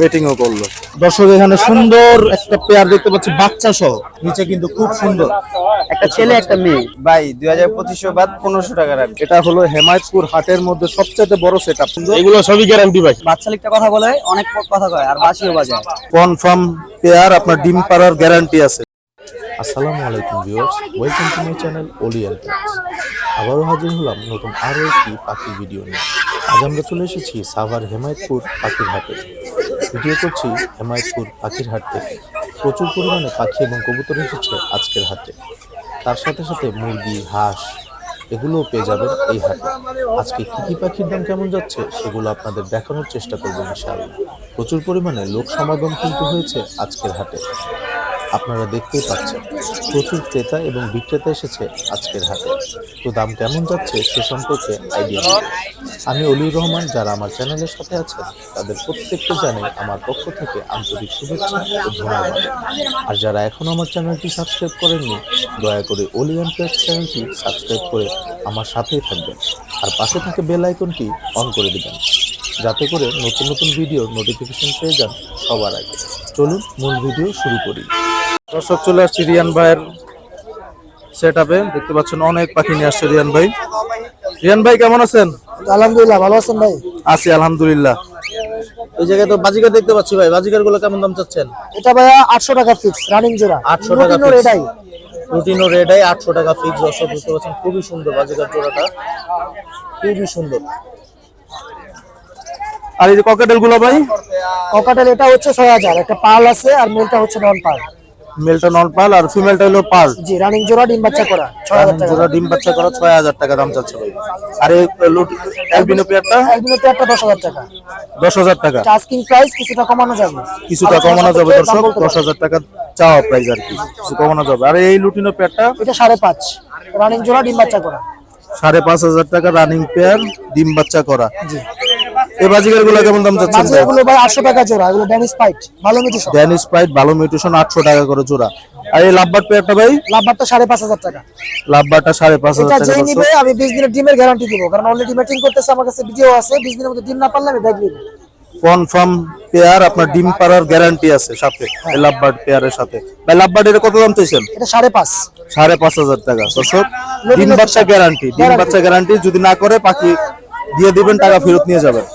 Meeting ও করল। দর্শক এখানে সুন্দর একটা পেয়ার দেখতে পাচ্ছি বাচ্চা সহ। নিচে কিন্তু খুব সুন্দর। একটা ছেলে একটা মেয়ে। ভাই দুই হাজার পঁচিশশো বাদ পনেরোশো টাকা রাখবে এটা হলো হেমায়তপুর হাটের মধ্যে সবচেয়ে বড় সেট আপ এগুলো সবই গ্যারান্টি ভাই। বাচ্চা লিখটা কথা বলে অনেক কথা কয় আর বাসিও বাজায়। কনফার্ম পেয়ার আপনার ডিম পাড়ার গ্যারান্টি আছে। আসসালামু আলাইকুম viewers welcome to my channel tax আবারও হাজির হলাম নতুন আরও একটি পাখির ভিডিও নিয়ে। আজ আমরা চলে এসেছি সাভার হেমায়তপুর পাখির হাটে ভিডিও করছি হেমায়তপুর পাখির হাট থেকে প্রচুর পরিমাণে পাখি এবং কবুতর এসেছে আজকের হাটে। তার সাথে সাথে মুরগি, হাঁস, এগুলোও পেয়ে যাবেন এই হাটে। আজকে কী কী পাখির দাম কেমন যাচ্ছে সেগুলো আপনাদের দেখানোর চেষ্টা করব ইনশাআল্লাহ। প্রচুর পরিমাণে লোক সমাগম কিন্তু হয়েছে আজকের হাটে। আপনারা দেখতেই পাচ্ছেন, প্রচুর ক্রেতা এবং বিক্রেতা এসেছে আজকের হাটে। তো দাম কেমন যাচ্ছে সে সম্পর্কে আইডিয়া আমি অলিউর রহমান, যারা আমার চ্যানেলের সাথে আছেন, তাদের প্রত্যেককে জানাই আমার পক্ষ থেকে আন্তরিক শুভেচ্ছা ও ধন্যবাদ। আর যারা এখনও আমার চ্যানেলটি সাবস্ক্রাইব করেননি, দয়া করে অলিয়ান প্লেস চ্যানেলটি সাবস্ক্রাইব করে আমার সাথেই থাকবেন। আর পাশে থাকা বেল আইকনটি অন করে দিবেন, যাতে করে নতুন নতুন ভিডিও নোটিফিকেশন পেয়ে যান সবার আগে। চলুন, মূল ভিডিও শুরু করি। দর্শক চলে আসছি রিয়ান ভাইয়ের সেট আপে দেখতে পাচ্ছেন অনেক পাখি নিয়ে আসছে রিয়ান ভাই। রিয়ান ভাই কেমন আছেন? আলহামদুলিল্লাহ ভালো আছেন ভাই? আছি আলহামদুলিল্লাহ। এই জায়গায় তো বাজিকার দেখতে পাচ্ছি ভাই। বাজিকারগুলো কেমন দাম চাচ্ছেন? এটা ভাইয়া আটশো টাকা ফিক্স রানিং জোড়া। 800 টাকা red রুটিন ও রেড আই আটশো টাকা ফিক্স দর্শক দেখতে পাচ্ছেন খুবই সুন্দর বাজিকার জোড়াটা। খুবই সুন্দর। আর এই যে ককেটেলগুলো ভাই? ককাটেল এটা হচ্ছে ছয় হাজার। একটা পাল আছে আর মেলটা হচ্ছে নন পাল মেলটা নন পাল আর ফিমেলটা হলো পাল জি রানিং জোড়া ডিম বাচ্চা করা ছয় হাজার টাকা। জোড়া ডিম বাচ্চা করা ছয় হাজার টাকা দাম চাচ্ছে ভাই। আর এই অ্যালবিনো পেয়ারটা একটা দশ হাজার টাকা। দশ হাজার টাকা। আস্কিং প্রাইস কিছুটা কমানো যাবে। কিছুটা কমানো যাবে দর্শক দশ হাজার টাকা চাওয়া প্রাইস আর কি। কিছু কমানো যাবে। আর এই লুটিনো পেয়ারটা এটা সাড়ে পাঁচ। রানিং জোড়া ডিম বাচ্চা করা। সাড়ে পাঁচ হাজার টাকা রানিং পেয়ার ডিম বাচ্চা করা। এই বাজিকারগুলো কেমন দাম এগুলো ভাই? আটশো টাকা জোড়া এগুলো পাইট ভালো মিটি ড্যানিশ ভালো মিউটেশন আটশো টাকা করে জোড়া। আর এই লাভবার পেয়ারটা ভাই? পাঁচ হাজার টাকা। লাভবারটা সাড়ে পাঁচ এটা যেই নিবে আমি বিশ দিনের ডিমের গ্যারান্টি দিব কারণ অলরেডি মিটিং করতেছে আমার কাছে ভিডিও আছে বিশ দিনের মধ্যে ডিম না পারলে আমি ব্যাগ নিব। কনফার্ম পেয়ার আপনার ডিম পাড়ার গ্যারান্টি আছে সাথে এই লাভবার্ড পেয়ারের সাথে। ভাই লাভবার্ড এর কত দাম চাইছেন? এটা সাড়ে পাঁচ। সাড়ে পাঁচ হাজার টাকা দর্শক। ডিম বাচ্চা গ্যারান্টি ডিম বাচ্চা গ্যারান্টি যদি না করে পাখি দিয়ে দিবেন টাকা ফেরত নিয়ে যাবেন।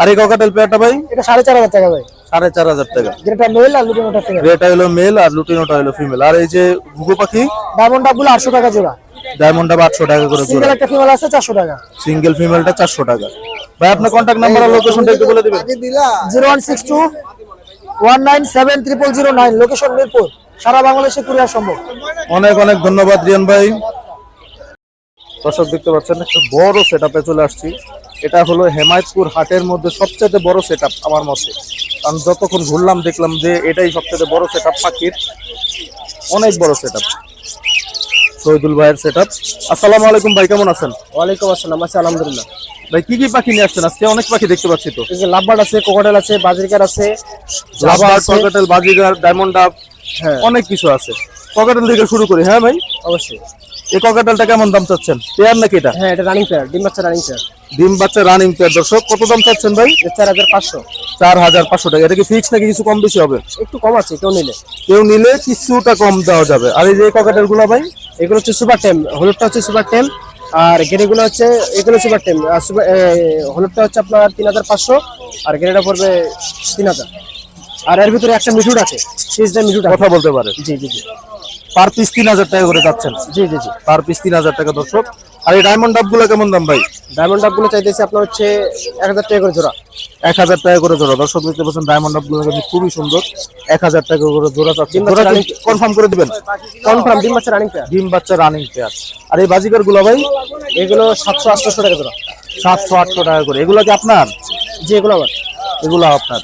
আর এই ককাটেল পেয়ারটা ভাই? এটা সাড়ে চার হাজার টাকা ভাই। সাড়ে চার হাজার টাকা। যেটা মেল আর লুটিনোটা ফিমেল রেটা হলো মেল আর লুটিনোটা হলো ফিমেল আর এই যে ঘুঘু পাখি? ডায়মন্ড ডাবগুলো আটশো টাকা জোড়া। ডায়মন্ড আটশো টাকা করে সিঙ্গেল একটা ফিমেল আছে চারশো টাকা। সিঙ্গেল ফিমেলটা চারশো টাকা। ভাই আপনার কন্ট্যাক্ট নাম্বার আর লোকেশনটা একটু বলে দিবেন। Zero one six two one nine seven triple zero nine. Location Mirpur. সারা বাংলাদেশে কুরিয়ার সম্ভব। অনেক অনেক ধন্যবাদ রিয়ান ভাই। দর্শক দেখতে পাচ্ছেন একটা বড় সেট চলে আসছি। এটা হলো হেমায়তপুর হাটের মধ্যে সবচেয়ে বড় সেট আমার মতে। কারণ যতক্ষণ ঘুরলাম দেখলাম যে এটাই সবচেয়ে বড় সেট আপ পাখির। অনেক বড় সেট আপ শহীদুল ভাইয়ের সেট আপ আসসালামু আলাইকুম ভাই কেমন আছেন? ওয়ালাইকুম আসসালাম আচ্ছা আলহামদুলিল্লাহ। ভাই কি কি পাখি নিয়ে আসছেন? আজকে অনেক পাখি দেখতে পাচ্ছি তো। এই যে লাভবার্ড আছে কোকোডেল আছে বাজরিকার আছে লাভবার্ড আছে। পকেটেল ডায়মন্ড হ্যাঁ। অনেক কিছু আছে। পকেটেল থেকে শুরু করি হ্যাঁ ভাই? অবশ্যই। এই ককেটেলটা কেমন দাম চাচ্ছেন? পেয়ার নাকি এটা? হ্যাঁ এটা রানিং পেয়ার ডিম বাচ্চা রানিং পেয়ার ডিম বাচ্চা রানিং পেয়ার দর্শক কত দাম চাচ্ছেন ভাই? চার হাজার পাঁচশো। চার হাজার পাঁচশো টাকা। এটা কি ফিক্স নাকি কিছু কম বেশি হবে? একটু কম আছে কেউ নিলে। কেউ নিলে কিছুটা কম দেওয়া যাবে। আর এই যে ককেটেলগুলো ভাই? এগুলো হচ্ছে সুপার টেম হলুদটা হচ্ছে সুপার টেম আর গেরেগুলো হচ্ছে এগুলো সুপার টেম হলুদটা হচ্ছে আপনার তিন হাজার পাঁচশো আর গেরেটা পড়বে তিন হাজার। আর এর ভিতরে একটা মিঠুর আছে সিজটা মিঠুর কথা বলতে পারে জি জি জি। পার পিস তিন হাজার টাকা করে যাচ্ছেন। জি জি জি। পার পিস তিন হাজার টাকা দর্শক। আর এই ডায়মন্ড ডাবগুলো কেমন দাম ভাই? ডায়মন্ড ডাবগুলো চাইতেছে আপনার হচ্ছে এক হাজার টাকা করে জোড়া। এক হাজার টাকা করে জোড়া। দর্শক দেখতে পাচ্ছেন ডায়মন্ড ডাবগুলো কিন্তু খুবই সুন্দর। এক হাজার টাকা করে জোড়া চাচ্ছেন। কনফার্ম করে দিবেন। কনফার্ম ডিম বাচ্চা রানিং পেয়ার ডিম বাচ্চা রানিং পেয়ার আর এই বাজিকারগুলো ভাই? এগুলো সাতশো আটশোশো টাকা জোড়া। সাতশো আটশো টাকা করে। এগুলো কি আপনার? জি এগুলো আমার। এগুলো আপনার।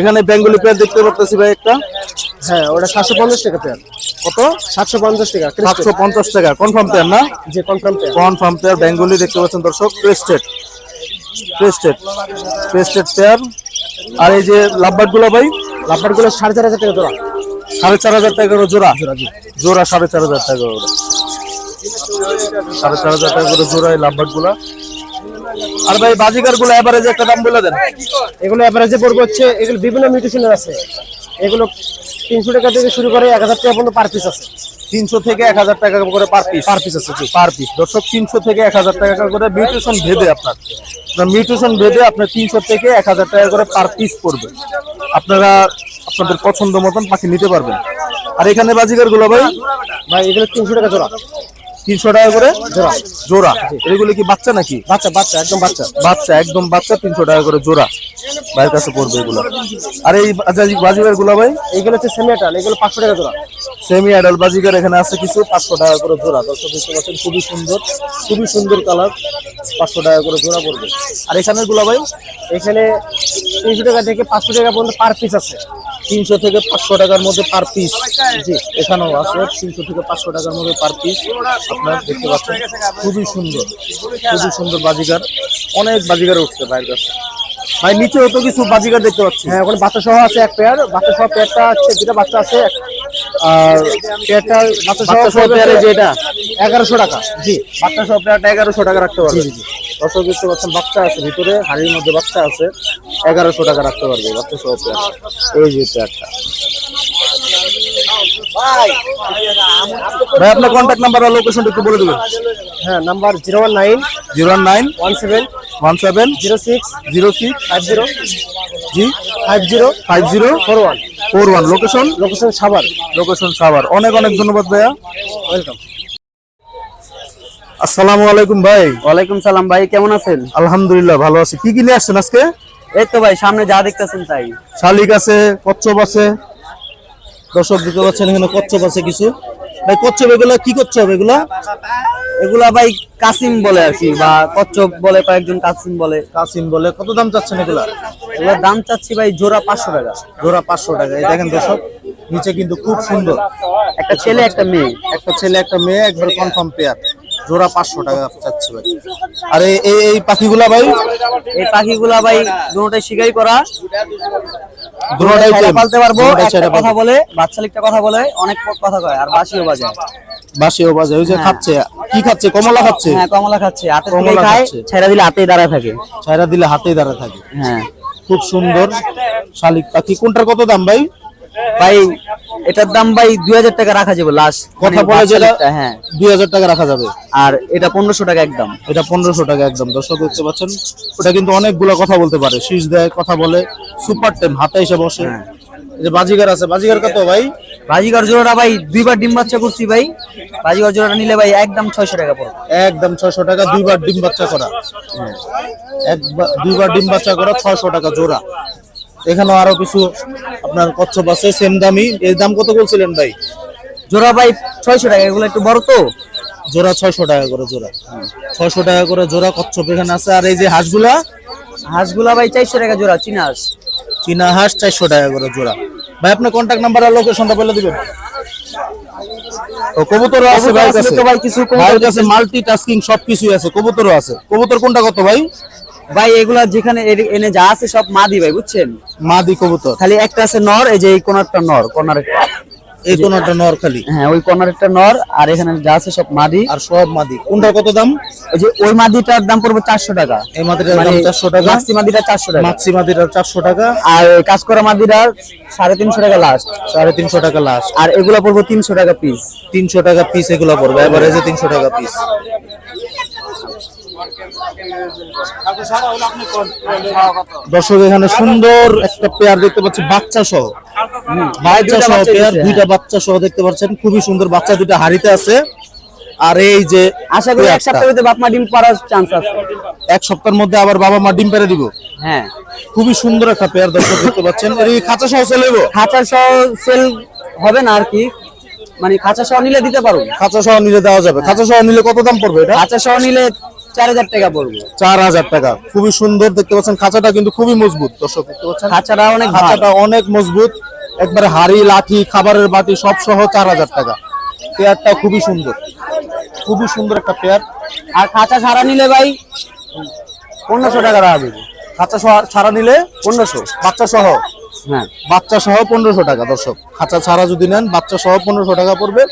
এখানে বেঙ্গলি পেয়ার দেখতে পারতেছি ভাই একটা। হ্যাঁ ওটা সাতশো পঞ্চাশ টাকা পেয়ার কত? সাতশো পঞ্চাশ টাকা সাতশো পঞ্চাশ টাকা। কনফার্ম পেয়ার না? যে confirm pair confirm pair Bengali দেখতে পাচ্ছেন দর্শক ক্রেস্টেড ক্রেস্টেড ক্রেস্টেড পেয়ার আর এই যে লাভবার্ডগুলো ভাই? লাভবারগুলো সাড়ে চার হাজার টাকা জোড়া। সাড়ে চার হাজার টাকা করে জোড়া? জোড়া সাড়ে চার হাজার টাকা করে। সাড়ে চার হাজার টাকা করে জোড়া এই লাভবার্ডগুলা আর ভাই বাজিকারগুলো এবারে যে একটা দাম বলে দেন। এগুলো অ্যাভারেজে পড়বে হচ্ছে এগুলো বিভিন্ন মিউটেশনের আছে। এগুলো তিনশো টাকা থেকে শুরু করে এক হাজার টাকা পর্যন্ত পার পিস আছে। তিনশো থেকে এক হাজার টাকা করে পার পিস পার পিস আছে পার পিস দর্শক তিনশো থেকে এক হাজার টাকা করে মিউটেশন ভেদে আপনার। মিউটেশন ভেদে আপনার তিনশো থেকে এক হাজার টাকা করে পার পিস পড়বে। আপনারা আপনাদের পছন্দ মতন পাখি নিতে পারবেন। আর এখানে বাজিকারগুলো ভাই? ভাই এগুলো তিনশো টাকা জোড়া। তিনশো টাকা করে? জোড়া। জোড়া। এগুলো কি বাচ্চা নাকি? বাচ্চা বাচ্চা একদম বাচ্চা। বাচ্চা একদম বাচ্চা তিনশো টাকা করে জোড়া। ভাইয়ের কাছে পড়বে এগুলো। আর এই বাজিকারগুলো ভাই? এগুলো হচ্ছে সেমিয়াটাল এগুলো পাঁচশো টাকা জোড়া। সেমি অ্যাডাল বাজিগার এখানে আছে কিছু পাঁচশো টাকা করে জোড়া। দর্শক দেখতে পাচ্ছেন খুবই সুন্দর খুবই সুন্দর কালার। পাঁচশো টাকা করে জোড়া পড়বে। আর এখানে গুলা ভাই? এখানে তিনশো টাকা থেকে পাঁচশো টাকা পর্যন্ত পার পিস আছে। তিনশো থেকে পাঁচশো টাকার মধ্যে পার পিস জি এখানেও আছে তিনশো থেকে পাঁচশো টাকার মধ্যে পার পিস আপনারা দেখতে পাচ্ছেন খুবই সুন্দর খুবই সুন্দর বাজিকার অনেক বাজিকার উঠছে ভাইয়ের কাছে। ভাই নিচেও তো কিছু বাজিকার দেখতে পাচ্ছি। হ্যাঁ ওখানে বাচ্চা সহ আছে এক পেয়ার বাচ্চা সহ পেয়ারটা আছে দুটা বাচ্চা আছে আর পেয়ারটা বাচ্চা সহ সহ পেয়ারে যে এটা। এগারোশো টাকা। জি বাচ্চা সব প্লেয়ারটা এগারোশো টাকা রাখতে পারবে। জি, জি। দর্শক দেখতে পাচ্ছেন বাচ্চা আছে ভিতরে হাড়ির মধ্যে বাচ্চা আছে। এগারোশো টাকা রাখতে পারবে বাচ্চা সহ এই যে প্লেয়ারটা ভাই আপনার কন্ট্যাক্ট নাম্বার আর লোকেশনটা একটু বলে দেবেন। হ্যাঁ number zero one nine zero one nine one seven one seven zero six zero six five zero জি five zero five zero four one four one location location Savar location Savar অনেক অনেক ধন্যবাদ ভাইয়া। Welcome আসসালামু আলাইকুম ভাই। ওয়ালাইকুম সালাম ভাই কেমন আছেন? আলহামদুলিল্লাহ ভালো আছি। কি কি নিয়ে আসছেন আজকে? এই তো ভাই সামনে যা দেখতেছেন তাই। শালিক আছে কচ্ছপ আছে। দর্শক দিতে পাচ্ছেন এখানে কচ্ছপ আছে কিছু। ভাই কচ্ছপ এগুলা কি কচ্ছপ এগুলা? এগুলা ভাই কাসিম বলে আর কি বা কচ্ছপ বলে কয়েকজন কাসিম বলে। কাসিম বলে কত দাম চাচ্ছেন এগুলা? এগুলোর দাম চাচ্ছি ভাই জোড়া পাঁচশো টাকা। জোড়া পাঁচশো টাকা এই দেখেন দর্শক নিচে কিন্তু খুব সুন্দর। একটা ছেলে একটা মেয়ে। একটা ছেলে একটা মেয়ে একবার কনফার্ম পেয়ার জোড়া পাঁচশো টাকা চাচ্ছে ভাই। আর এই পাখিগুলা ভাই? এই পাখিগুলা ভাই দুটোটাই শিকারি করা। দুটোটাই পালতে পারব। ছাইরা কথা বলে বাচ্চালিকটা কথা বলে অনেক কথা কয় আর বাসিও বাজায় বাসিও বাজে ওই যে খাচ্ছে। কি খাচ্ছে? কমলা খাচ্ছে? হ্যাঁ কমলা খাচ্ছে। হাতে কমলা খায় খাচ্ছে। ছেড়া দিলে হাতেই দাঁড়ায় থাকে। ছায়রা দিলে হাতেই দাঁড়া থাকে। হ্যাঁ। খুব সুন্দর শালিক পাখি। কোনটার কত দাম ভাই? ভাই এটার দাম ভাই দুই হাজার টাকা রাখা যাবে লাস্ট কথা বলে যেটা হ্যাঁ। দুই হাজার টাকা রাখা যাবে। আর এটা পনেরোশো টাকা একদম। এটা পনেরোশো টাকা একদম দর্শক দেখতে পাচ্ছেন। ওটা কিন্তু অনেকগুলো কথা বলতে পারে। শীষ দেয় কথা বলে সুপার টেম হাতে এসে বসে। যে বাজিগার আছে বাজিগার কত ভাই? বাজিগর জোড়াটা ভাই দুইবার ডিম বাচ্চা করছি ভাই। বাজিগর জোড়াটা নিলে ভাই একদম ছয়শো টাকা পড়বে। একদম ছয়শো টাকা দুইবার ডিম বাচ্চা করা। একবার দুইবার ডিম বাচ্চা করা ছয়শো টাকা জোড়া। এখানেও আরও কিছু আপনার কচ্ছপ আছে সেম দামি এর দাম কত বলছিলেন ভাই? জোড়া ভাই ছয়শো টাকা এগুলো একটু বড় তো? জোড়া ছয়শো টাকা করে জোড়া। ছয়শো টাকা করে জোড়া কচ্ছপ এখানে আছে আর এই যে হাঁসগুলা? হাঁসগুলা ভাই চারশো টাকা জোড়া চীনা হাঁস। চীনা হাঁস চারশো টাকা করে জোড়া। ভাই আপনার কন্ট্যাক্ট নাম্বার আর লোকেশনটা বলে দিবেন। ও কবুতরও আছে কবুতর কাছে? ভাই, কিছু কবুতর ভাইয়ের মাল্টি টাস্কিং সব কিছুই আছে। কবুতরও আছে। কবুতর কোনটা কত ভাই? ভাই এগুলা যেখানে এনে যা আছে সব মাদি ভাই বুঝছেন? মাদি কবুতর। খালি একটা আছে নর এই যে এই কোনারটা নর কর্নার এই কোনারটা নর খালি। হ্যাঁ ওই কর্নারেরটা নর আর এখানে যা আছে সব মাদি। আর সব মাদি। কোনটা কত দাম? ওই যে ওই মাদিটার দাম পড়বে চারশো টাকা। এই মাদিটার মানে দাম চারশো টাকা। মাক্সি মাদিটা চারশো টাকা। মাক্সি মাদিটার চারশো টাকা। আর কাজ করা মাদিটা সাড়ে তিনশো টাকা লাস্ট সাড়ে তিনশো টাকা লাস্ট আর এগুলা পড়ব তিনশো টাকা পিস তিনশো টাকা পিস এগুলো পড়বে। এভারেজে তিনশো টাকা পিস দর্শক এখানে সুন্দর একটা পেয়ার দেখতে পাচ্ছি বাচ্চা সহ। বাচ্চা সহ পেয়ার দুইটা বাচ্চা সহ দেখতে পাচ্ছেন খুবই সুন্দর বাচ্চা দুইটা হাড়িতে আছে। আর এই যে আশা করি এক সপ্তাহের বাপ মা ডিম পাড়ার চান্স আছে। এক সপ্তাহের মধ্যে আবার বাবা মা ডিম পেরে দিব। হ্যাঁ। খুবই সুন্দর একটা পেয়ার দর্শক দেখতে পাচ্ছেন। এর এই খাঁচা সহ সেল হইব? খাঁচা সহ সেল হবে না আর কি। মানে খাঁচা সহ নিলে দিতে পারব খাঁচা সহ নিলে দেওয়া যাবে। খাঁচা সহ নিলে কত দাম পড়বে এটা? খাঁচা সহ নিলে চার হাজার টাকা পড়বে। চার হাজার টাকা। খুবই সুন্দর দেখতে পাচ্ছেন খাঁচাটা কিন্তু খুবই মজবুত দর্শক দেখতে পাচ্ছেন? খাঁচাটা অনেক খাঁচাটা অনেক মজবুত একবারে হাড়ি লাঠি খাবারের বাটি সব সহ চার হাজার টাকা। পেয়ারটা খুবই সুন্দর খুবই সুন্দর একটা পেয়ার। আর খাঁচা ছাড়া নিলে ভাই পনেরোশো টাকা রাখা দেবে খাঁচা ছাড়া নিলে পনেরোশো বাচ্চা সহ। হ্যাঁ বাচ্চা সহ পনেরোশো টাকা দর্শক। খাঁচা ছাড়া যদি নেন বাচ্চা সহ পনেরোশো টাকা পড়বে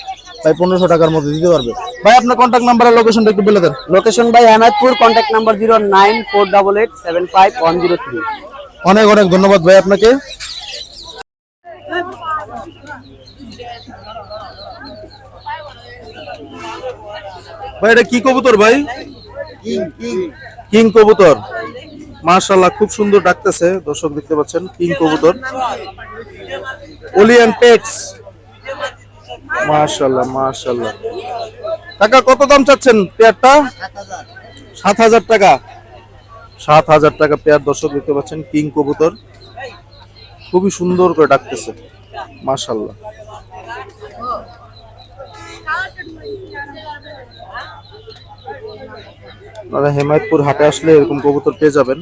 ভাই পনেরোশো টাকার মধ্যে দিতে পারবে। ভাই আপনার কন্ট্যাক্ট নাম্বার আর লোকেশনটা একটু বলে দেন। লোকেশন ভাই Hemayetpur contact number zero nine four double eight seven five one zero three অনেক অনেক ধন্যবাদ ভাই আপনাকে। ভাই এটা কি কবুতর ভাই? কিং কবুতর। মাশাআল্লাহ, খুব সুন্দর ডাকতেছে। দর্শক দেখতে পাচ্ছেন, কিং কবুতর। ওলিয়ান পেটস। মাশাআল্লাহ মাশাআল্লাহ। টাকা কত দাম চাচ্ছেন পেয়ারটা? সাত হাজার টাকা। সাত হাজার টাকা পেয়ার, দর্শক দেখতে পাচ্ছেন, কিং কবুতর। খুবই সুন্দর করে ডাকতেছে। মাশাল্লাহ আপনারা হেমায়তপুর হাটে আসলে এরকম কবুতর পেয়ে যাবেন।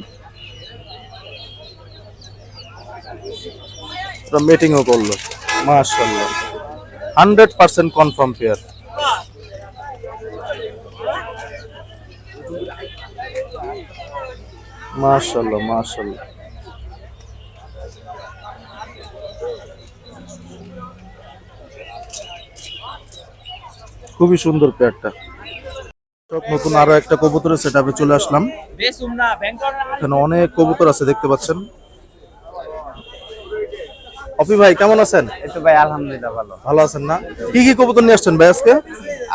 মিটিংও করল। মাশাল্লাহ হান্ড্রেড পার্সেন্ট কনফার্ম পেয়ার মাশাল্লাহ মাশাল্লাহ খুবই সুন্দর পেয়ারটা নতুন আরও একটা কবুতরের সেট আপে চলে আসলাম। এখানে অনেক কবুতর আছে দেখতে পাচ্ছেন। অপি ভাই কেমন আছেন? একটু ভাই আলহামদুলিল্লাহ ভালো। ভালো আছেন না? কি কি কবুতর নিয়ে আসছেন ভাই আজকে?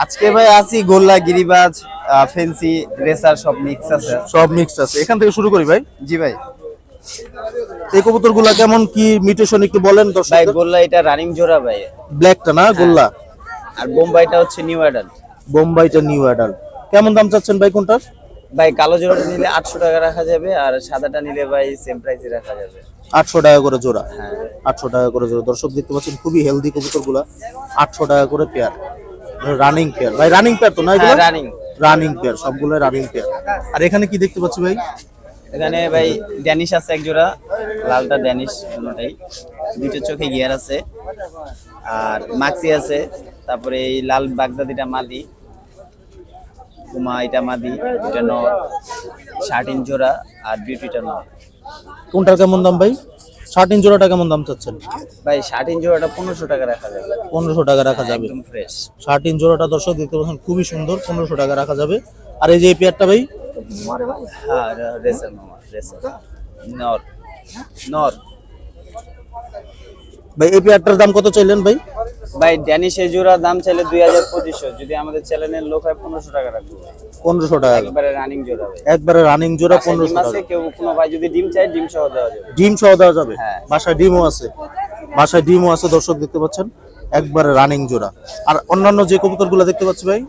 আজকে ভাই আছি গোল্লা গিরিবাজ ফেন্সি রেসার সব মিক্স আছে। সব মিক্সড আছে। এখান থেকে শুরু করি ভাই। জি ভাই। এই কবুতরগুলা কেমন কি মিউটেশন একটু বলেন ভাই দর্শক গোল্লা এটা রানিং জোড়া ভাই। ব্ল্যাকটা না গোল্লা? আর বোম্বাইটা হচ্ছে নিউ অ্যাডাল্ট বোম্বাইটা নিউ অ্যাডাল্ট কেমন দাম চাচ্ছেন ভাই কোনটার? ভাই কালো জোড়াটা নিলে আটশো টাকা রাখা যাবে আর সাদাটা নিলে ভাই সেম প্রাইসে রাখা যাবে। আটশো টাকা করে জোড়া। হ্যাঁ। আটশো টাকা করে জোড়া। দর্শক দেখতে পাচ্ছেন খুবই হেলদি কবুতরগুলা আটশো টাকা করে পেয়ার রানিং পেয়ার ভাই রানিং পেয়ার তো না হ্যাঁ রানিং রানিং পেয়ার সবগুলো রানিং পেয়ার আর এখানে কি দেখতে পাচ্ছি ভাই? এখানে ভাই ড্যানিশ আছে এক জোড়া। লালটা ড্যানিশ দুটোটাই দুইটা চোখে গিয়ার আছে। আর মাক্সি আছে। তারপরে এই লাল বাগদাদিটা মাদি। কুমা এটা মাদি এটা নর শার্টিন জোড়া আর বিউটিটা নর। কোনটার কেমন দাম ভাই? ষাট ইঞ্চ জোড়াটা কেমন দাম চাচ্ছেন? ভাই শার্টিন জোড়াটা পনেরোশো টাকা রাখা যাবে। পনেরোশো টাকা রাখা যাবে। একদম ফ্রেশ ষাট ইঞ্চ জোড়াটা দর্শক দেখতে পাচ্ছেন খুবই সুন্দর পনেরোশো টাকা রাখা যাবে। আর এই যে এই পেয়ারটা ভাই? হ্যাঁ রেসার মামা রেসার নর নর। ভাই এই পেয়ারটার দাম কত চাইলেন ভাই? ভাই ড্যানিশ এই দাম চাইলে দুই হাজার পঁচিশশো। যদি আমাদের চ্যানেলের লোক হয় পনেরোশো টাকা রাখব। পনেরোশো টাকা। একবারে রানিং জোড়া একবারে রানিং জোড়া পনেরোশো টাকা। কেউ কোনো ভাই যদি ডিম চাই ডিম সহ দেওয়া যাবে। ডিম সহ দেওয়া যাবে? হ্যাঁ। বাসায় ডিমও আছে। বাসায় ডিমও আছে দর্শক দেখতে পাচ্ছেন? একবারে রানিং জোড়া। আর অন্যান্য যে কবুতরগুলো দেখতে পাচ্ছি ভাই?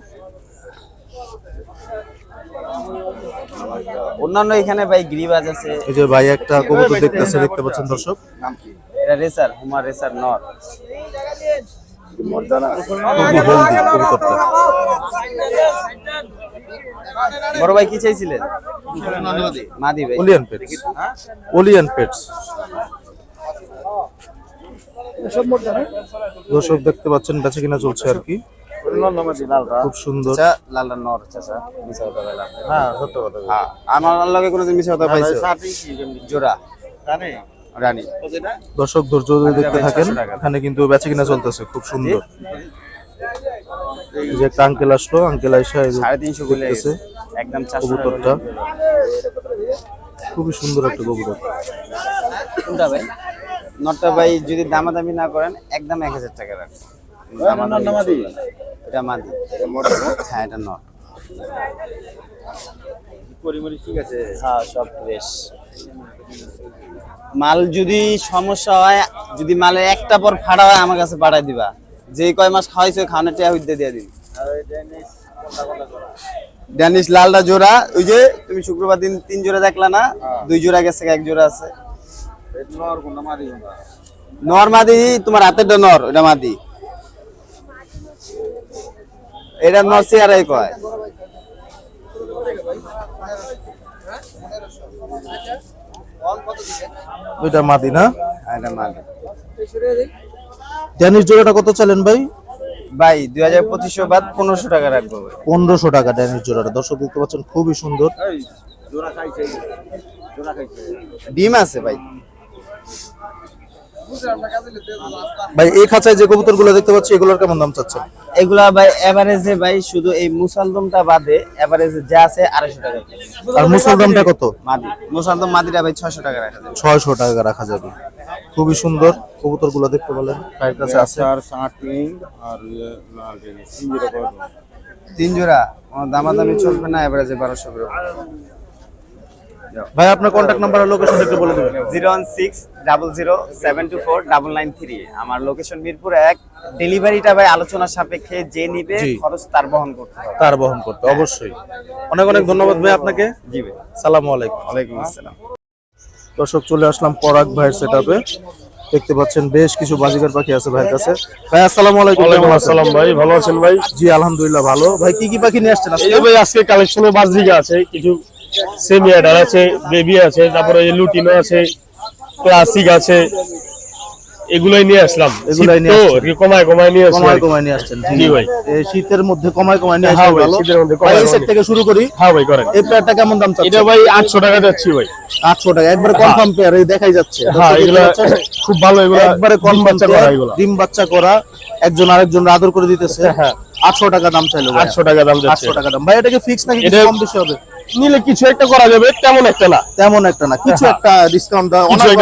অন্যান্য এখানে ভাই গিরিবাজ আছে। এই যে ভাই একটা কবুতর দেখতেছে দেখতে পাচ্ছেন দর্শক। এটা রেসার হুমার রেসার নর বড় ভাই কি চাইছিলেন? মাদি ভাই। ওলিয়ান পেটস ওলিয়ান পেটস দর্শক দেখতে পাচ্ছেন বেচে কিনা চলছে আর কি। খুব সুন্দর। আচ্ছা লালটা নর চাচা মিশা কথা হ্যাঁ সত্য কথা। হ্যাঁ আমার লগে কোনো মিশা কথা পাইছো জোড়া। রানী। দর্শক ধৈর্য ধরে দেখতে থাকেন এখানে কিন্তু বেচে কিনা চলতেছে খুব সুন্দর। যে একটা আঙ্কেল আসলো আঙ্কেল আইসা সাড়ে তিনশো গুলে একদম কবুতরটা। খুবই সুন্দর একটা কবুতর। কোনটা ভাই? নটটা ভাই যদি দামাদামি না করেন একদম এক হাজার টাকা রাখবেন। এটা মাদি? হ্যাঁ এটা নট। হ্যাঁ সব ফ্রেশ। মাল যদি সমস্যা হয় যদি মালের একটা পর ফাড়া হয় আমার কাছে পাঠাই দিবা। যে কয় মাস খাওয়াইছো খাওয়ানোর টাকা হইতে দিয়ে দিবি। ড্যানিশ লালটা জোড়া ওই যে তুমি শুক্রবার দিন তিন জোড়া দেখলা না? দুই জোড়া গেছে এক জোড়া আছে। নর মাদি তোমার হাতেরটা নর ওটা মাদি। এটা নর চেয়ারাই কয়? ওইটা মাদি না? হ্যাঁ, এটা মাদি। ড্যানিশ জোড়াটা কত চালেন ভাই? ভাই দুই হাজার পঁচিশশো বাদ পনেরোশো টাকা রাখব পনেরোশো টাকা ড্যানিশ জোড়াটা। দর্শক দেখতে পাচ্ছেন খুবই সুন্দর। ডিম আছে ভাই। ভাই এই খাঁচায় যে কবুতরগুলো দেখতে পাচ্ছি এগুলোর কেমন দাম চাচ্ছেন? এগুলা ভাই এভারেজে ভাই শুধু এই মুসালদমটা বাদে এভারেজে যা আছে আড়াইশো টাকা আর মুসলদামটা কত? মাদি। মুসালদম মাদিটা ভাই ছয়শো টাকা রাখা যাবে। ছয়শো টাকা রাখা যাবে। খুবই সুন্দর কবুতরগুলো দেখতে পেলেন। ভাইয়ের কাছে আছে। তিন জোড়া দামাদামি চলবে না এভারেজে বারোশো করে। ভাই আপনার কন্ট্যাক্ট নাম্বার আর লোকেশন একটু বলে দেবেন। Zero one six double zero seven two four double nine three. আমার লোকেশন মিরপুর এক। ডেলিভারিটা ভাই আলোচনার সাপেক্ষে যে নিবে খরচ তার বহন করতে হবে। তার বহন করতে অবশ্যই। অনেক অনেক ধন্যবাদ ভাই আপনাকে। জি ভাই। সালামু আলাইকুম। ওয়ালাইকুম আসসালাম। দর্শক চলে আসলাম পরাগ ভাইয়ের সেটআপে দেখতে পাচ্ছেন বেশ কিছু বাজিকার পাখি আছে ভাইয়ের কাছে। ভাই আসসালামু আলাইকুম আছেন? আসসালাম ভাই ভালো আছেন ভাই? জি আলহামদুলিল্লাহ ভালো। ভাই কি কি পাখি নিয়ে আসছেন এই আজকে ভাই আজকে কালেকশনে বাজরিকা আছে কিছু সেমি অ্যাডার আছে বেবি আছে তারপরে এই লুটিনো আছে ক্লাসিক আছে। এগুলোই নিয়ে আসলাম। এগুলাই নিয়ে। একটু কমায় কমায় নিয়ে আসলাম কমায় কমায় নিয়ে আসছেন জি ভাই। এই শীতের মধ্যে কমায় কমায় নিয়ে হ্যাঁ আসছেন ভালো। শীতের মধ্যে কমায় সেট থেকে শুরু করি। হ্যাঁ ভাই করেন। এই পেয়ারটা কেমন দাম চাচ্ছেন? এটা ভাই আটশো টাকা যাচ্ছি ভাই। আটশো টাকা একবারে কনফার্ম পেয়ার এই দেখাই যাচ্ছে। হ্যাঁ এগুলো খুব ভালো এগুলো একবারে কনফার্ম বাচ্চা করা এগুলো। ডিম বাচ্চা করা একজন আরেকজন আদর করে দিতেছে। হ্যাঁ। আটশো টাকা দাম চাইলো আটশো টাকা দাম আটশো টাকা দাম। ভাই এটাকে ফিক্স নাকি কম বেশি হবে? নিলে কিছু একটা করা যাবে তেমন একটা না। তেমন একটা না কিছু হ্যাঁ। একটা ডিসকাউন্ট।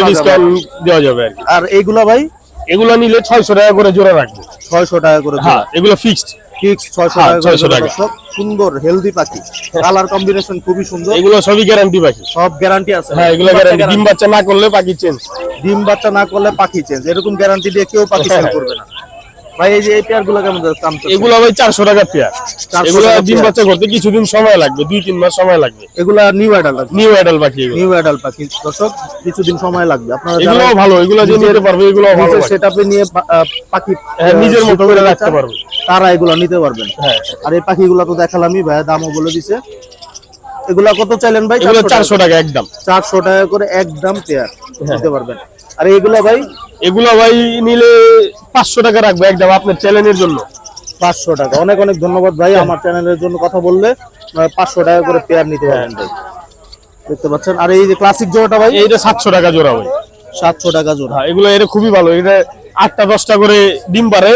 ডিসকাউন্ট দেওয়া যাবে আর কি। এইগুলা ভাই? এগুলো নিলে ছয়শো টাকা করে জোড়া রাখব। ছয়শো টাকা করে হ্যাঁ এগুলো ফিক্সড ফিক্স ছয়শো হ্যাঁ, টাকা করে 600 টাকা। দর্শক। সুন্দর হেলদি পাখি। কালার কম্বিনেশন খুবই সুন্দর। এগুলো সবই গ্যারান্টি পাখি। সব গ্যারান্টি আছে। হ্যাঁ এগুলো ডিম বাচ্চা গ্যারান্টি ডিম বাচ্চা না করলে পাখি চেঞ্জ ডিম বাচ্চা না করলে পাখি চেঞ্জ এরকম গ্যারান্টি দিয়ে কেউ পাখি সেল। করবে না। ভাই এই যে এই পেয়ারগুলো কেমন দাম এগুলো ভাই টাকা পেয়ার। এগুলো ডিম বাচ্চা করতে কিছুদিন সময় লাগবে দুই তিন মাস সময় লাগবে। এগুলা নিউ অ্যাডাল নিউ অ্যাডাল পাখি এগুলো। নিউ অ্যাডাল পাখি। দর্শক কিছুদিন সময় লাগবে। আপনারা এগুলো ভালো এগুলো যে নিতে পারবে এগুলো ভালো পাখি। সেটআপে নিয়ে পাখি হ্যাঁ, নিজের মতো করে রাখতে পারবে। তারা এগুলো নিতে পারবেন। হ্যাঁ। আর এই পাখিগুলো তো দেখালামই ভাই দামও বলে দিছে। এগুলা কত চাইলেন ভাই? এগুলো চারশো টাকা। একদম। চারশো টাকা করে একদম পেয়ার হ্যাঁ। নিতে পারবেন। আর এইগুলা ভাই এগুলো ভাই নিলে পাঁচশো টাকা রাখবে একদম আপনার চ্যানেলের জন্য। পাঁচশো টাকা। অনেক অনেক ধন্যবাদ ভাই আমার চ্যানেলের জন্য কথা বললে। পাঁচশো টাকা করে পেয়ার নিতে পারেন ভাই। দেখতে পাচ্ছেন? আর এই যে ক্লাসিক জোড়াটা ভাই? এইটা সাতশো টাকা জোড়া ভাই। সাতশো টাকা জোড়া। হ্যাঁ এগুলো এটা খুবই ভালো। এটা আটটা দশটা করে ডিম পারে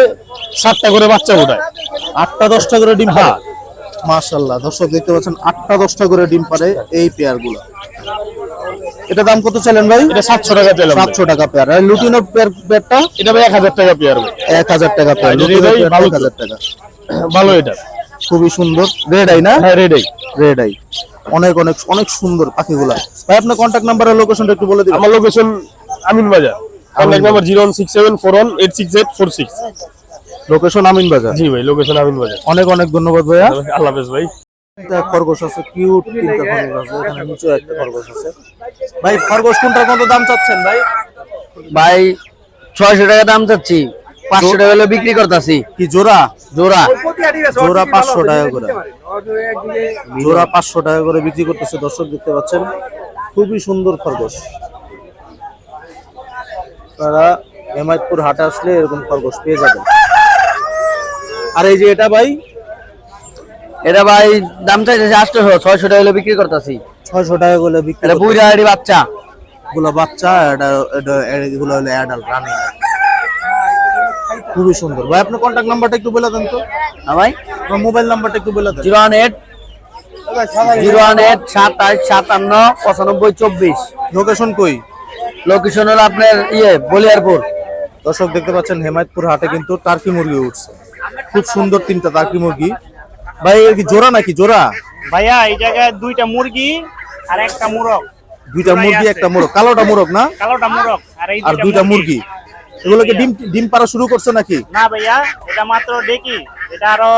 সাতটা করে বাচ্চা ফোটায় আটটা দশটা করে ডিম পারে। মাশাল্লাহ দর্শক দেখতে পাচ্ছেন আটটা দশটা করে ডিম পারে এই পেয়ারগুলো। এটা দাম কত চাইলেন ভাই? এটা সাতশো টাকা তেলাম ভাই। সাতশো টাকা পেয়ার। আর পেয়ার পেয়ারটা? এটা ভাই এক হাজার টাকা পেয়ার ভাই এক হাজার টাকা পেয়ার। ভাই পেয়ারটা ভালো এক হাজার টাকা। ভালো এটা। খুবই সুন্দর। রেড আই না? হ্যাঁ রেড আই রেড আই অনেক অনেক অনেক সুন্দর পাখিগুলা। ভাই আপনার কন্টাক্ট নাম্বার আর লোকেশনটা একটু বলে দিবেন। আমার location Amin Bazar. Contact number zero one six seven four one eight six eight four six location Amin Bazar. জি ভাই লোকেশন আমিন বাজার। অনেক অনেক ধন্যবাদ ভাইয়া। আল্লাহ হাফেজ ভাই। একটা খরগোশ আছে কিউট তিনটা খরগোশ আছে এখানে নিচেও একটা খরগোশ আছে। ভাই খরগোশ কোনটা কত দাম চাচ্ছেন ভাই? ভাই ছয়শো টাকা দাম চাচ্ছি পাঁচশো টাকা হলে বিক্রি করতেছি। কি জোড়া? জোড়া। জোড়া পাঁচশো টাকা করে। জোড়া পাঁচশো টাকা করে বিক্রি করতেছে দর্শক দেখতে পাচ্ছেন। খুবই সুন্দর খরগোশ। তারা হেমায়তপুর হাটে আসলে এরকম খরগোশ পেয়ে যাবেন। আর এই যে এটা ভাই এটা ভাই দাম চাইতেছি আটশো ছয়শো টাকা হলে বিক্রি করতেছি। ছয়শো টাকা করে বিক্রি এটা। বুড়া হাড়ি বাচ্চা। গুলো বাচ্চা এটা এটা এগুলো হলো অ্যাডাল্ট রানিং খুবই সুন্দর। ভাই আপনার কন্ট্যাক্ট নাম্বারটা একটু বলে দেন তো। হ্যাঁ ভাই। আপনার মোবাইল নাম্বারটা একটু বলে দেন। Zero one eight zero one eight সাতাশ সাতান্ন পঁচানব্বই চব্বিশ। লোকেশন কই? লোকেশন হলো আপনার ইয়ে বলিয়ারপুর। দর্শক দেখতে পাচ্ছেন হেমায়তপুর হাটে কিন্তু টার্কি মুরগি উঠছে। খুব সুন্দর তিনটা টার্কি মুরগি। ভাই এর কি জোড়া নাকি? জোড়া? ভাইয়া এই জায়গায় দুইটা মুরগি আর একটা মুরগ। দুইটা মুরগি একটা মোরগ। কালোটা মোরগ না? কালোটা মুরগ আর এই আর দুইটা মুরগি। এগুলোকে ডিম ডিম পাড়া শুরু করছে নাকি? না ভাইয়া এটা মাত্র দেখি। এটা আরও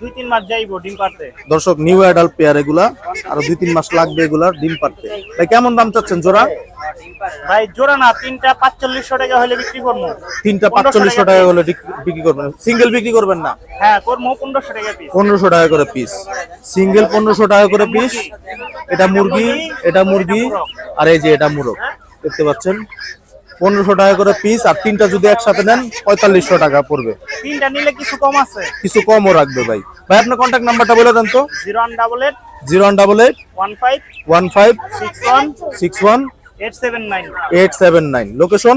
দুই তিন মাস যাইবো ডিম পারতে দর্শক নিউ অ্যাডাল্ট পেয়ার এগুলা আরও দুই তিন মাস লাগবে এগুলা ডিম পাড়তে। ভাই কেমন দাম চাচ্ছেন জোড়া? ভাই জোড়া না তিনটা পাঁচচল্লিশশো টাকা হলে বিক্রি করব। তিনটা পাঁচচল্লিশশো টাকা বিক- বিক্রি করবেন। সিঙ্গেল বিক্রি করবেন না? হ্যাঁ করব পনেরোশো টাকা পিস পনেরোশো টাকা করে পিস সিঙ্গেল পনেরোশো টাকা করে পিস এটা মুরগি এটা মুরগি। আর এই যে এটা মুরগ। দেখতে পাচ্ছেন? পনেরোশো টাকা করে পিস আর তিনটা যদি একসাথে নেন পঁয়তাল্লিশশো টাকা পড়বে। তিনটা নিলে কিছু কম আছে? কিছু কমও রাখবে ভাই। ভাই আপনার কন্ট্যাক্ট নাম্বারটা বলে দেন তো। Zero one double eight zero one double eight one five one five six one six one eight seven nine. Eight seven nine. Location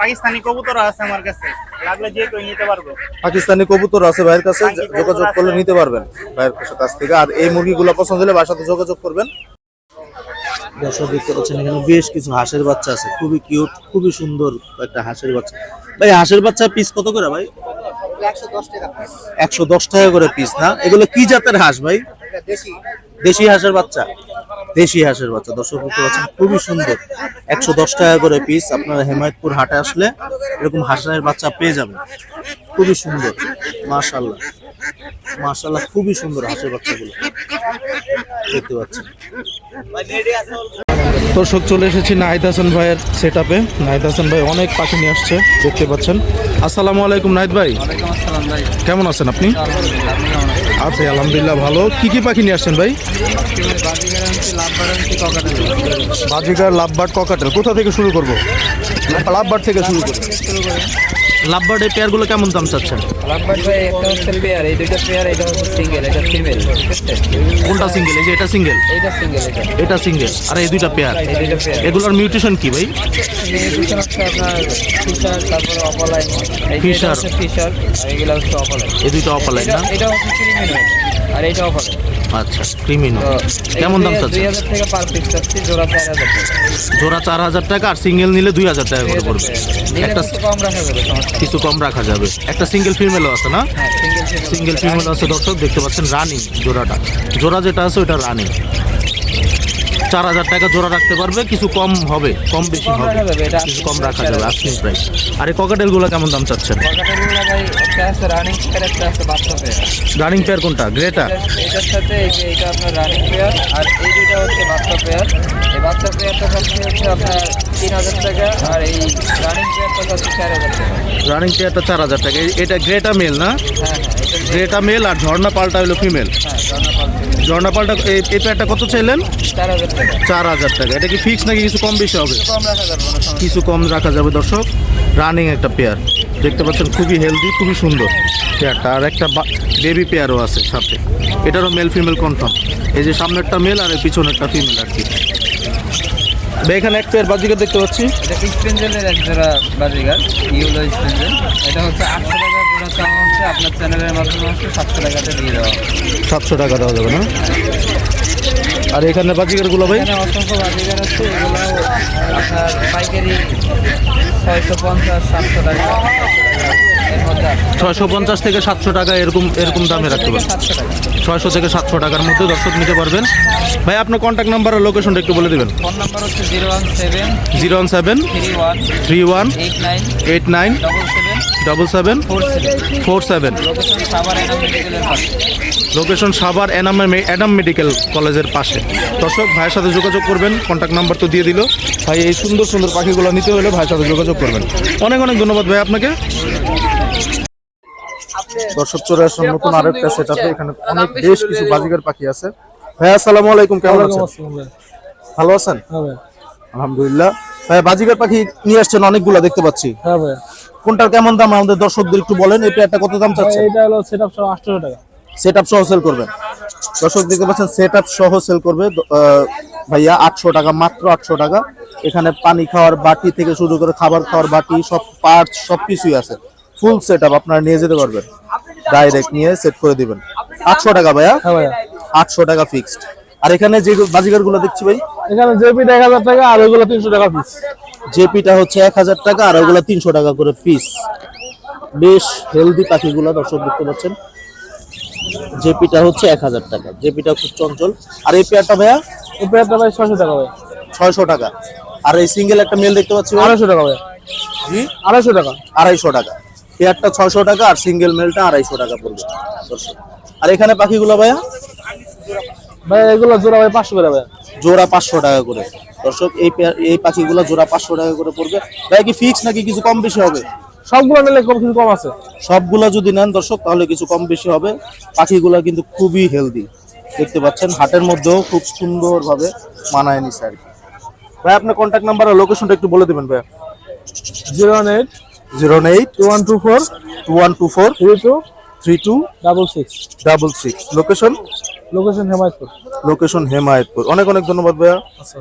Pakistani কবুতর আছে আমার কাছে। লাগলে যে কেউ নিতে পারবে। পাকিস্তানি কবুতর আছে ভাইয়ের কাছে। যোগাযোগ করলে নিতে পারবেন ভাইয়ের কাছ থেকে। আর এই মুরগিগুলো পছন্দ হলে সাথে যোগাযোগ করবেন। দর্শক দেখতে পাচ্ছেন এখানে বেশ কিছু হাঁসের বাচ্চা আছে। খুবই কিউট খুবই সুন্দর একটা হাঁসের বাচ্চা। ভাই, হাঁসের বাচ্চা পিস কত করে ভাই? একশো দশ টাকা করে পিস না? এগুলো কি জাতের হাঁস ভাই? দেশি হাঁসের বাচ্চা? দেশি হাঁসের বাচ্চা। দর্শক, দেখতে পাচ্ছেন, খুবই সুন্দর। একশো দশ টাকা করে পিস আপনারা হেমায়তপুর হাটে আসলে এরকম হাঁসের বাচ্চা পেয়ে যাবেন। খুবই সুন্দর মাশাল্লাহ মাশাল্লাহ খুবই সুন্দর হাঁসের বাচ্চাগুলো। দেখতে পাচ্ছেন। দর্শক, চলে এসেছি নাহিদ হাসান ভাইয়ের সেট আপে নাহিদ হাসান ভাই অনেক পাখি নিয়ে আসছে, দেখতে পাচ্ছেন। আসসালামু আলাইকুম নাহিদ ভাই। কেমন আছেন আপনি? আছি, আলহামদুলিল্লাহ ভালো। কি কি পাখি নিয়ে আসছেন ভাই? Baazigar lovebird cockatiel. কোথা থেকে শুরু করব? লাভবার্ড থেকে শুরু করব লাভবার্ড এই পেয়ারগুলো কেমন দাম চাচ্ছেন? লাভবার্ড ভাই একটা হচ্ছে পেয়ার এই দুইটা পেয়ার এটা হচ্ছে সিঙ্গেল এটা ফিমেল কোনটা সিঙ্গেল এই যে এটা সিঙ্গেল এইটা সিঙ্গেল এটা এটা সিঙ্গেল আর এই দুইটা পেয়ার এই দুইটা পেয়ার এগুলোর মিউটেশন কি ভাই? নিউট্রিশন হচ্ছে আপনার ফিশার তারপরে অপলাইন. এটা ফিশার আর এগুলো হচ্ছে অপলাইন এই দুইটা অপালাইন না? এটা হচ্ছে ক্রিমিনাল আর এইটা অপলাইন আচ্ছা ক্রিমিনো কেমন দাম চাচ্ছেন? জোড়া চার হাজার টাকা। আর সিঙ্গেল নিলে দুই হাজার টাকা করে পড়বে। একটা কিছু কম রাখা যাবে একটা সিঙ্গেল ফিমেলও আছে না? হ্যাঁ সিঙ্গেল সিঙ্গেল ফিমেল আছে দর্শক দেখতে পাচ্ছেন রানিং জোড়াটা। জোড়া যেটা আছে ওটা রানিং। চার হাজার টাকা জোড়া রাখতে পারবে কিছু কম হবে কম বেশি হবে। কিছু কম রাখা যাবে আস্কিং প্রাইস আর এই ককাটেলগুলো কেমন দাম চাচ্ছেন? একটা আছে রানিং পেয়ার একটা আছে বাচ্চা পেয়ার রানিং পেয়ার কোনটা? গ্রেটা এটার সাথে এই যে এটা আপনার রানিং পেয়ার আর এই দুইটা হচ্ছে বাচ্চা পেয়ার এই বাচ্চা পেয়ারটা হচ্ছে হচ্ছে আপনার তিন হাজার টাকা আর এই রানিং পেয়ারটা হচ্ছে চার হাজার টাকা। রানিং পেয়ারটা চার হাজার টাকা। এটা গ্রেটা মেল না? হ্যাঁ হ্যাঁ গ্রেটা মেল আর ঝর্ণা পাল্টা হলো ফিমেল হ্যাঁ পাল্টে ঝর্ণা পাল্টা এই পেয়ারটা কত চাইলেন? চার হাজার টাকা। এটা কি ফিক্স নাকি কিছু কম বেশি হবে? কিছু কম রাখা যাবে দর্শক। রানিং একটা পেয়ার দেখতে পাচ্ছেন খুবই হেলদি খুবই সুন্দর পেয়ারটা। আর একটা বেবি পেয়ারও আছে সাথে। এটারও মেল ফিমেল কনফার্ম এই যে সামনেরটা মেল আর এই পিছনেরটা ফিমেল আর কি। ভাই, এখানে এক পেয়ার বাজিকে দেখতে পাচ্ছি। এটা স্পেঞ্জেলের এক জোড়া বাজিগার ইউলো স্পেঞ্জেল এটা হচ্ছে আটশো টাকা জোড়া চাওয়া হচ্ছে। আপনার চ্যানেলের মাধ্যমে হচ্ছে সাতশো টাকাতে দিয়ে দেওয়া সাতশো টাকা দেওয়া যাবে না? আর এখানে বাজিকারগুলো ভাই? অসংখ্য বাজিগার আছে এগুলো আপনার পাইকারি ছয়শো পঞ্চাশ সাতশো টাকা। ছয়শো পঞ্চাশ থেকে সাতশো টাকা এরকম এরকম দামে রাখতে পারবেন। ছয়শো থেকে সাতশো টাকার মধ্যে দর্শক নিতে পারবেন। ভাই আপনার কন্ট্যাক্ট নাম্বার আর লোকেশনটা একটু বলে দেবেন। ফোন নাম্বার হচ্ছে zero one seven zero one seven three one three one eight nine eight nine double seven four seven four seven location Savar Enam মেডিকেলের সাভার এনাম অ্যাডাম মেডিকেল কলেজের পাশে। দর্শক ভাইয়ের সাথে যোগাযোগ করবেন। কন্ট্যাক্ট নাম্বার তো দিয়ে দিল। ভাই এই সুন্দর সুন্দর পাখিগুলো নিতে হলে ভাইয়ের সাথে যোগাযোগ করবেন। অনেক অনেক ধন্যবাদ ভাই আপনাকে। দর্শক চলে আসুন নতুন আরেকটা সেট আপে এখানে অনেক বেশ কিছু বাজিকার পাখি আছে। ভাই আসসালামু আলাইকুম। কেমন আছেন? ভালো আছেন? আলহামদুলিল্লাহ। ভাই বাজিকার পাখি নিয়ে আসছেন অনেকগুলা দেখতে পাচ্ছি। হ্যাঁ ভাই। কোনটার কেমন দাম? আমাদের দর্শকদের একটু বলেন এটা একটা কত দাম চাচ্ছেন? এটা হলো সেট আপ সহ আটশো টাকা। সেট আপ সহ সেল করবেন দর্শক দেখতে পাচ্ছেন সেট আপ সহ সেল করবে। ভাইয়া আটশো টাকা মাত্র আটশো টাকা। এখানে পানি খাওয়ার বাটি থেকে শুরু করে খাবার খাওয়ার বাটি সব পার্টস সব কিছুই আছে। ফুল সেট আপ আপনারা নিয়ে যেতে পারবেন। ডাইরেক্ট নিয়ে সেট করে দিবেন। আটশো টাকা ভাইয়া? হ্যাঁ ভাইয়া। আটশো টাকা ফিক্সড আর এখানে যে বাজিগারগুলো দেখছি ভাই? এখানে এক হাজার টাকা আর ওইগুলো তিনশো টাকা পিস জেপিটা হচ্ছে এক হাজার টাকা আর ওগুলো তিনশো টাকা করে পিস বেশ হেলদি পাখিগুলো দর্শক দেখতে পাচ্ছেন। জেপিটা হচ্ছে এক হাজার টাকা। জেপিটা খুব চঞ্চল। আর এই পেয়ারটা ভাইয়া? এই পেয়ারটা ভাই ছয়শো টাকা ভাই। ছয়শো টাকা। আর এই সিঙ্গেল একটা মেল দেখতে পাচ্ছি আড়াইশো টাকা ভাই। জি? আড়াইশো টাকা। আড়াইশো টাকা। পেয়ারটা ছয়শো টাকা আর সিঙ্গেল মেলটা আড়াইশো টাকা পড়বে। দর্শক। আর এখানে পাখিগুলো ভাইয়া? ভাই এগুলো জোড়া ভাই পাঁচশো করে ভাই। জোড়া পাঁচশো টাকা করে। দর্শক এই এই পাখিগুলো জোড়া পাঁচশো টাকা করে পড়বে। ভাই কি ফিক্স নাকি কিছু কম বেশি হবে? সবগুলো নিলে কম কিছু কম আছে। সবগুলা যদি নেন দর্শক তাহলে কিছু কম বেশি হবে। পাখিগুলা কিন্তু খুবই হেলদি দেখতে পাচ্ছেন হাটের মধ্যেও খুব সুন্দরভাবে মানায় নিছে আর কি। ভাই আপনার কন্ট্যাক্ট নাম্বার আর লোকেশনটা একটু বলে দেবেন ভাই zero one eight zero eight two one two four two one two four three two three two double six. Double six. Location location Hemayetpur location Hemayetpur অনেক অনেক ধন্যবাদ ভাইয়া। আচ্ছা।